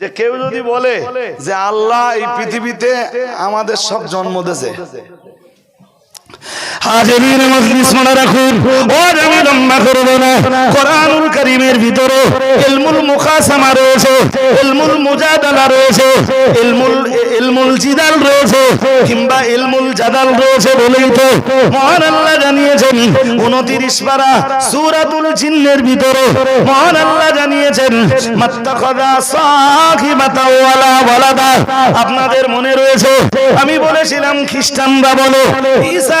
যে কেউ যদি বলে যে আল্লাহ এই পৃথিবীতে আমাদের সব জন্ম দিয়েছে। আমি ভিতরে মহান আল্লাহ জানিয়েছেন। 29 পারা সূরাতুল জিন্নের ভিতরে মহান আল্লাহ জানিয়েছেন, মাত্তাখাযা সাহিবাতা ওয়ালা ওয়ালাদা। আপনাদের মনে রয়েছে, আমি বলেছিলাম খ্রিস্টানরা বলে, ঈসা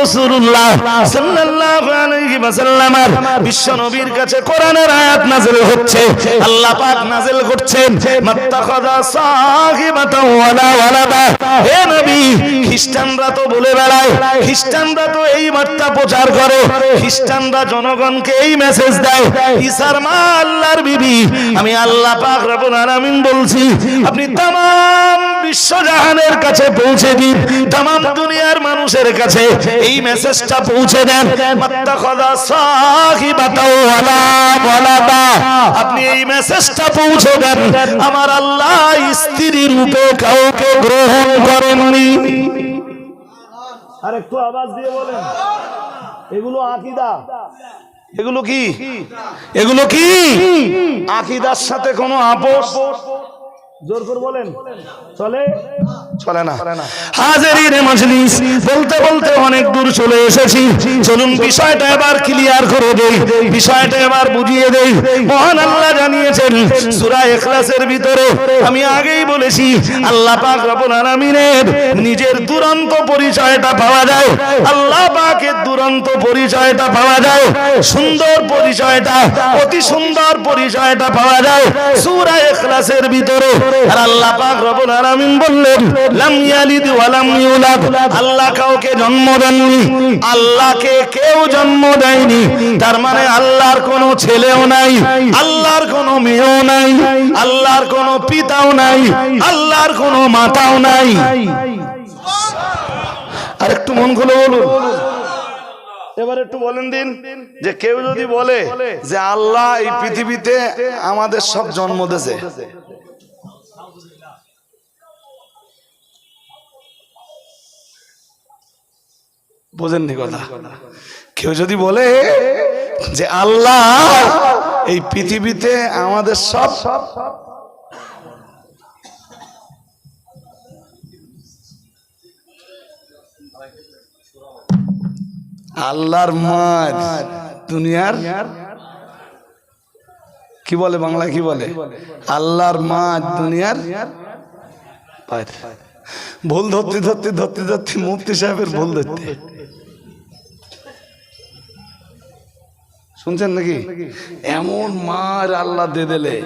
রাসূলুল্লাহ সাল্লাল্লাহু আলাইহি ওয়াসাল্লামের বিশ্ব নবীর কাছে কোরআনের আয়াত নাযিল হচ্ছে। আল্লাহ পাক নাযিল করছেন। মাত্তাখাযা সাহিবাতাও ওয়ালা ওয়ালাদা। হে নবী খ্রিস্টানরা তো বলে বেড়ায়। খ্রিস্টানরা তো এই বার্তা প্রচার করে। খ্রিস্টানরা জনগণকে এই মেসেজ দেয়। ঈসার মা আল্লাহর বিবি। আমি আল্লাহ পাক রব্বুল আলামিন বলছি আপনি তামাম বিশ্বজাহানের কাছে পৌঁছে দিন তামাম দুনিয়ার মানুষের কাছে এই মেসেজটা পৌঁছে দেন। আপনি এই মেসেজটা পৌঁছে দেন। আমার আল্লাহ স্ত্রী রূপে কাউকে গ্রহণ করেননি। আর একটু আওয়াজ দিয়ে বলেন। এগুলো আকিদা। এগুলো কি? এগুলো কি? আকিদার সাথে কোনো আপোষ? জোর করে বলেন। চলে। চলে না। হাজারির মজলিস বলতে বলতে অনেক দূর চলে এসেছি। চলুন বিষয়টা এবার ক্লিয়ার করে দেই। বিষয়টা এবার বুঝিয়ে দেই। মহান আল্লাহ জানিয়েছেন সূরা ইখলাসের ভিতরে আমি আগেই বলেছি আল্লাহ পাক রব্বুল আলামিনের নিজের দুরন্ত পরিচয়টা পাওয়া যায়। আল্লাহ পাকের দুরন্ত পরিচয়টা পাওয়া যায়। সুন্দর পরিচয়টা অতি সুন্দর পরিচয়টা পাওয়া যায়। সূরা ইখলাসের ভিতরে। আর আল্লাহ পাক রব্বুল আলামিন বললেন লাম ইয়ালিদ ওয়া লাম ইউলাদ। আল্লাহ কাউকে জন্ম দেননি। আল্লাহকে কেউ জন্ম দেয়নি। তার মানে আল্লাহর কোনো ছেলেও নাই, আল্লাহর কোনো মেয়েও নাই, আল্লাহর কোনো পিতাও নাই, আল্লাহর কোনো মাতাও নাই। আর একটু মন খুলে বলুন। এবার একটু বলেন দিন যে কেউ যদি বলে যে আল্লাহ এই পৃথিবীতে আমাদের সব জন্ম দিয়েছে। বোঝেননি কথা। কেউ যদি বলে যে আল্লাহ, এই পৃথিবীতে আমাদের সব সব আল্লাহর মার দুনিয়ার কি বলে বাংলায় কি বলে? আল্লাহর মা দুনিয়ার ভুল ধরতে ধরতে ধরতে ধরতে মুফতি সাহেবের ভুল ধরতে। শুনছেন নাকি? এমন মার আল্লাহ দিয়ে দিলে,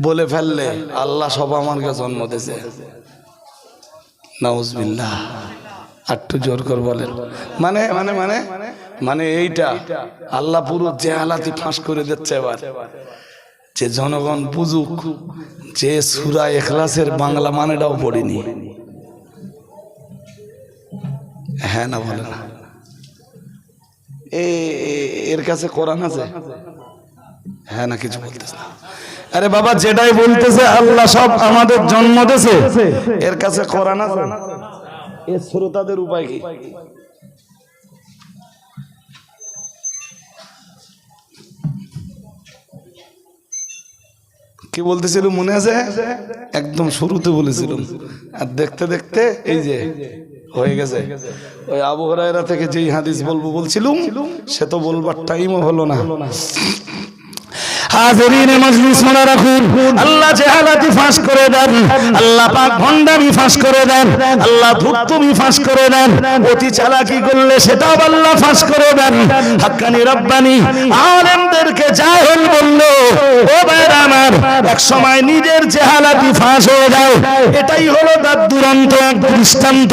বলে ফেললে, আল্লাহ সব আমাকে জন্ম দিয়েছে। নাউজবিল্লাহ। একটু জোর করে বলেন। মানে মানে মানে মানে এইটা, আল্লাহ পুরো জেহালাতি ফাঁস করে দিচ্ছে এবার। যে জনগণ বুঝুক যে সুরা এখলাসের বাংলা মানেটাও পড়িনি। হ্যাঁ না বলে না। এর কাছে কোরআন আছে? হ্যাঁ না, কিছু বলতেছে না। আরে বাবা, যেটাই বলতেছে, আল্লাহ সব আমাদের জন্ম দিয়েছে। এর কাছে কোরআন আছে? এর শ্রোতাদের উপায় কি? কি বলতেছিল, মনে আছে? একদম শুরুতে বলেছিলাম আর দেখতে দেখতে, এই যে হয়ে গেছে। ওই আবু হরাইরা থেকে যেই হাদিস বলব বলছিলুম, সে তো বলবার টাইমও হলো না। হাজিরিন মজলিস মনে রাখুন। আল্লাহ জেহালাতি ফাঁস করে দেন। আল্লাহ পাক ভণ্ডামি ফাঁস করে দেন। আল্লাহ ধূর্তমি ফাঁস করে দেন। অতি চালাকি করলে সেটাও আল্লাহ ফাঁস করে দেন। হাক্কানি রব্বানি, আলেমদেরকে জাহেল বলল, ও ভাইরা আমার, এক সময় নিজের জেহালাতি ফাঁস হয়ে যায়। এটাই হলো তার দুরন্ত, এক দৃষ্টান্ত।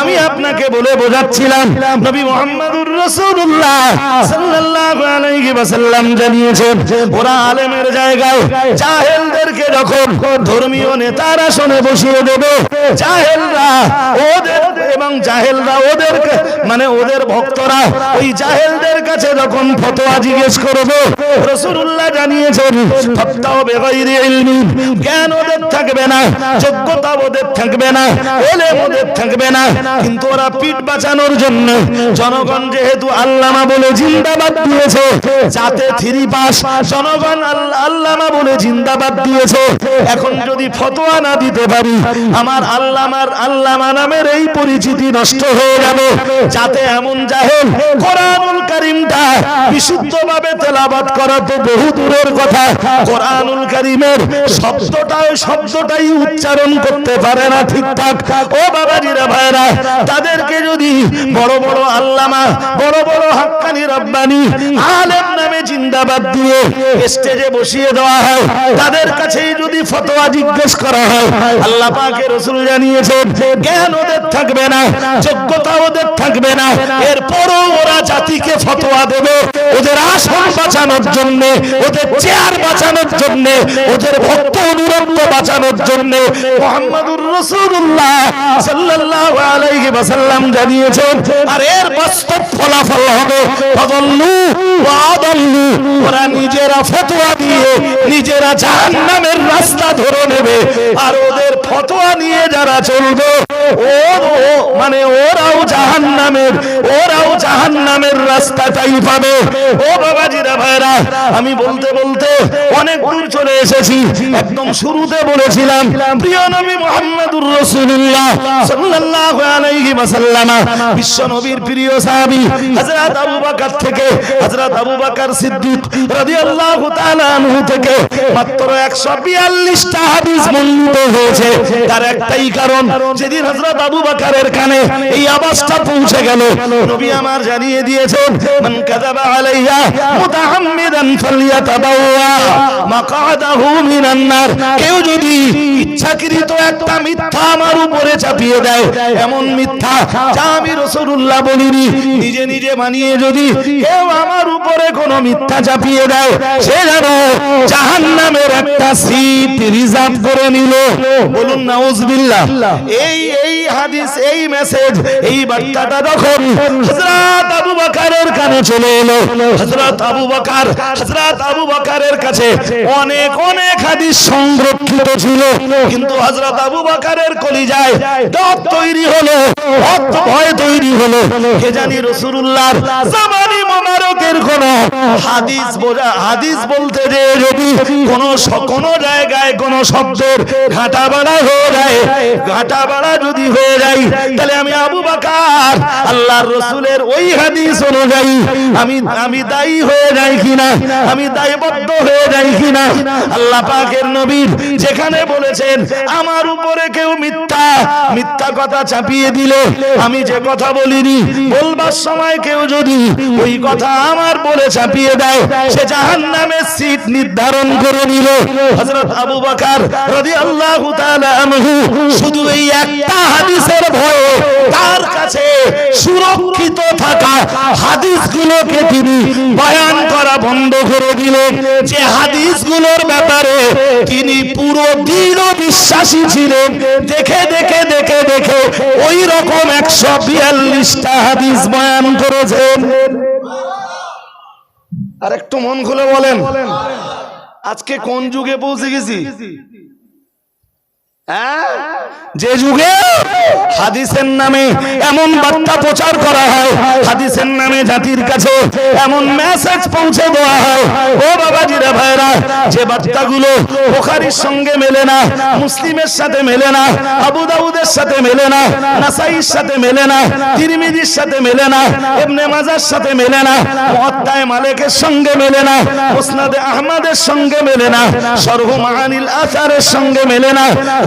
আমি আপনাকে বলে বোঝাচ্ছিলাম, নবী মোহাম্মদুর রাসূলুল্লাহ সাল্লাল্লাহু আলাইহি ওয়াসাল্লাম জানিয়েছেন, ওরা আলেমের জায়গায় জাহেলদেরকে যখন ধর্মীয় নেতার আসনে বসিয়ে দেবে, জাহেলরা ওদের এবং জাহেলরা ওদেরকে মানে ওদের ভক্তরা ওই জাহেলদের কাছে যখন ফতোয়া জিজ্ঞেস করবে রসুল্লাহ জানিয়েছেন ফতোয়া বেগাইরি ইলমি জ্ঞান ওদের থাকবে না, যোগ্যতা ওদের থাকবে না, এলেম ওদের থাকবে না। কিন্তু ওরা পিঠ বাঁচানোর জন্য জনগণ যেহেতু আল্লামা বলে জিন্দাবাদ দিয়েছে, যাতে থ্রি পাস জনগণ আল্লাহ- আল্লামা বলে জিন্দাবাদ দিয়েছে। এখন যদি ফতোয়া না দিতে পারি, আমার আল্লামার আল্লামা নামের এই পরিচিতি নষ্ট হয়ে যাবে। যাতে এমন কোরআনুল বিশুদ্ধভাবে তেলাবাদ করা তো বহু দূরের কথা। কোরআনুল শব্দটাই উচ্চারণ করতে পারে না ঠিকঠাক। ও বাবাজিরা ভাইরা তাদেরকে যদি বড় বড় আল্লামা, বড় বড় হাক্কানি রব্বানি, আলেম নামে জিন্দাবাদ দিয়ে স্টেজে বসিয়ে দেওয়া হয়। তাদের কাছেই যদি ফতোয়া জিজ্ঞেস করা হয়, আল্লাহ পাকে রসুল জানিয়েছেন, জ্ঞান ওদের থাকবে না, যোগ্যতা ওদের থাকবে না, এরপরও ওরা জাতিকে ফতোয়া দেবে। বাঁচানোর জন্য, ওদের চেয়ার বাঁচানোর জন্য, ওদের ভক্ত অনুরক্ত বাঁচানোর জন্য মোহাম্মদুর রসুল্লাহ সাল্লাল্লাহু আলাইহি ওয়াসাল্লাম জানিয়েছেন, আর এর বাস্তব ফলাফল হবে ফাদাল্লু ওয়া আদাল্লু। ওরা নিজেরা ফতোয়া দিয়ে, নিজেরা জাহান্নামের রাস্তা ধরে নেবে, আর ওদের ফতোয়া নিয়ে যারা চলবে মানে ওরাও জাহান্নামের ওরাও জাহান্নামের রাস্তাটাই পাবে। ও বাবাজিরা ভাইরা, আমি বলতে বলতে অনেক দূর চলে এসেছি। একদম শুরুতে বলেছিলাম, প্রিয় নবী মুহাম্মদুর রাসূলুল্লাহ সাল্লাল্লাহু আলাইহি ওয়াসাল্লাম, বিশ্ব নবীর প্রিয় সাহাবী হযরত আবু বকর থেকে, হযরত আবু বকর সিদ্দিক রাদিয়াল্লাহু তাআলা আনহু থেকে মাত্র 142টা হাদিস বর্ণিত হয়েছে। তার একটাই কারণ, যেদিন হযরত আবু বকরের কানে এই আওয়াজটা পৌঁছে গেল। নবী আমার জানিয়ে দিয়েছেন, মান কাযাবা আলাইয়া মুতাহাম্মিদান ফালইয়াতাবাওয়া মাকআদাহু মিনান নার। কেউ যদি ইচ্ছাকৃত একটা মিথ্যা আমার উপরে চাপিয়ে দেয়, এমন মিথ্যা যা আমি রাসূলুল্লাহ বলিনি, নিজে নিজে বানিয়ে যদি কেউ আমার উপরে কোনো মিথ্যা চাপিয়ে দেয়, সে যেন জাহান্নামের একটা সিট রিজার্ভ করে নিল। বলুন, নাউজুবিল্লাহ, এই এই হাদিস, এই মেসেজ এই বার্তাটা যখন হযরত আবু বকরের কানে চলে এলো, হযরত আবু বকর, হযরত আবু বকরের কাছে অনেক অনেক হাদিস সংরক্ষিত ছিল। কিন্তু হযরত আবু বকরের কলিজায় ডর তৈরি হলো ভয় তৈরি হলো। কে জানি রাসূলুল্লাহর জামানি মোবারকের কোন হাদিস বোঝা হাদিস বলতে যে যদি কোন কোন জায়গায় কোন শব্দের ঘাটা বাড়া হয়ে যায় ঘাটা বাড়া যদি হয়ে যায় তাহলে আমি আবু বাকার, আল্লাহর রসুলের ওই হাদিস অনুযায়ী আমি আমি দায়ী হয়ে যাই কিনা? আমি দায়বদ্ধ হয়ে যাই কিনা? আল্লাহ পাকের নবীর যেখানে বলেছেন, আমার উপরে কেউ মিথ্যা মিথ্যা কথা চাপিয়ে দিলে আমি যে কথা বলিনি, বলবার সময় কেউ যদি ওই কথা আমার বলে চাপিয়ে দেয়, সে জাহান্নামের সিট নির্ধারণ করে নিল। হজরত আবু বকর তাআলা আনহু শুধু এই একটা হাদিসের ভয়ে তার কাছে সুরক্ষিত থাকা হাদিসগুলোকে তিনি বয়ান করা বন্ধ করে যে হাদিসগুলোর ব্যাপারে তিনি পুরো দৃঢ় বিশ্বাসী ছিলেন। দেখে দেখে দেখে দেখে ওই রকম একশো বিয়াল্লিশটা হাদিস বয়ান করেছেন। আর একটু মন খুলে বলেন। আজকে কোন যুগে পৌঁছে গেছি? যে যুগে হাদিসের নামে এমন বার্তা প্রচার করা হয় হাদিসের নামে জাতির কাছে এমন মেসেজ পৌঁছে দেওয়া হয়। ও বাবাজিরা ভাইরা যে বার্তাগুলো বুখারীর সঙ্গে মেলে না মুসলিমের সাথে মেলে না আবু দাউদের সাথে মেলে না নাসাইর সাথে মেলে না তিরমিজির সাথে মেলে না ইবনে মাজার সাথে মেলে না মুয়াত্তায়ে মালিকের সঙ্গে মেলে না মুসনাদে আহমদের সঙ্গে মেলে না সরহ মাআনিল আসারের সঙ্গে মেলে না